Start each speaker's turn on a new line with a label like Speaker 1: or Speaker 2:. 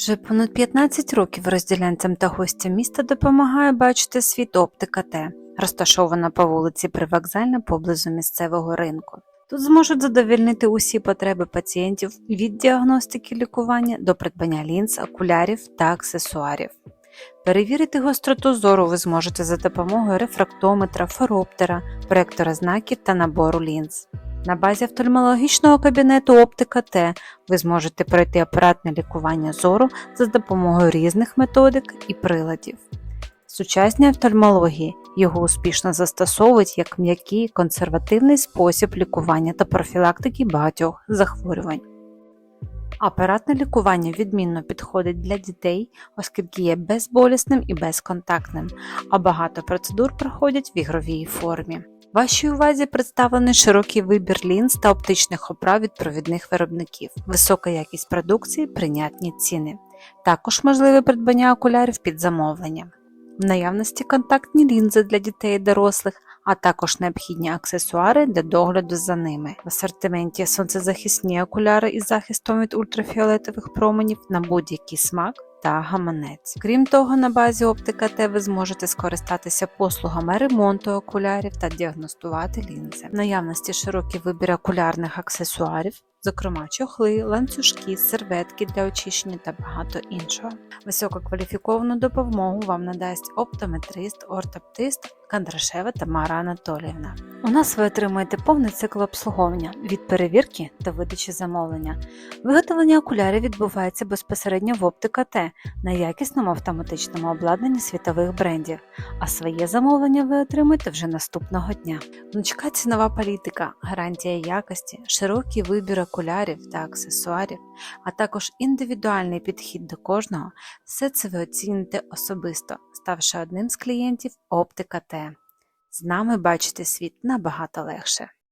Speaker 1: Вже понад 15 років розділянцям та гостям міста допомагає бачити світ оптика Т, розташована по вулиці Привокзальна поблизу місцевого ринку. Тут зможуть задовольнити усі потреби пацієнтів від діагностики лікування до придбання лінз, окулярів та аксесуарів. Перевірити гостроту зору ви зможете за допомогою рефрактометра, фороптера, проектора знаків та набору лінз. На базі офтальмологічного кабінету Оптика Т ви зможете пройти апаратне лікування зору за допомогою різних методик і приладів. В сучасній офтальмології його успішно застосовують як м'який консервативний спосіб лікування та профілактики багатьох захворювань. Апаратне лікування відмінно підходить для дітей, оскільки є безболісним і безконтактним, а багато процедур проходять в ігровій формі. Вашій увазі представлений широкий вибір лінз та оптичних оправ від провідних виробників, висока якість продукції, прийнятні ціни. Також можливе придбання окулярів під замовлення. В наявності контактні лінзи для дітей і дорослих, а також необхідні аксесуари для догляду за ними. В асортименті сонцезахисні окуляри із захистом від ультрафіолетових променів на будь-який смак та гаманець. Крім того, на базі Оптика Т ви зможете скористатися послугами ремонту окулярів та діагностувати лінзи. В наявності широкий вибір окулярних аксесуарів, зокрема чохли, ланцюжки, серветки для очищення та багато іншого. Висококваліфіковану допомогу вам надасть оптометрист, ортоптист Кандрашева Тамара Анатоліївна. У нас ви отримаєте повний цикл обслуговування від перевірки до видачі замовлення. Виготовлення окулярів відбувається безпосередньо в Оптика Т на якісному автоматичному обладнанні світових брендів, а своє замовлення ви отримаєте вже наступного дня. Гнучка цінова політика, гарантія якості, широкий вибір окулярів та аксесуарів, а також індивідуальний підхід до кожного все це ви оціните особисто, ставши одним з клієнтів Оптика Т. З нами бачити світ набагато легше.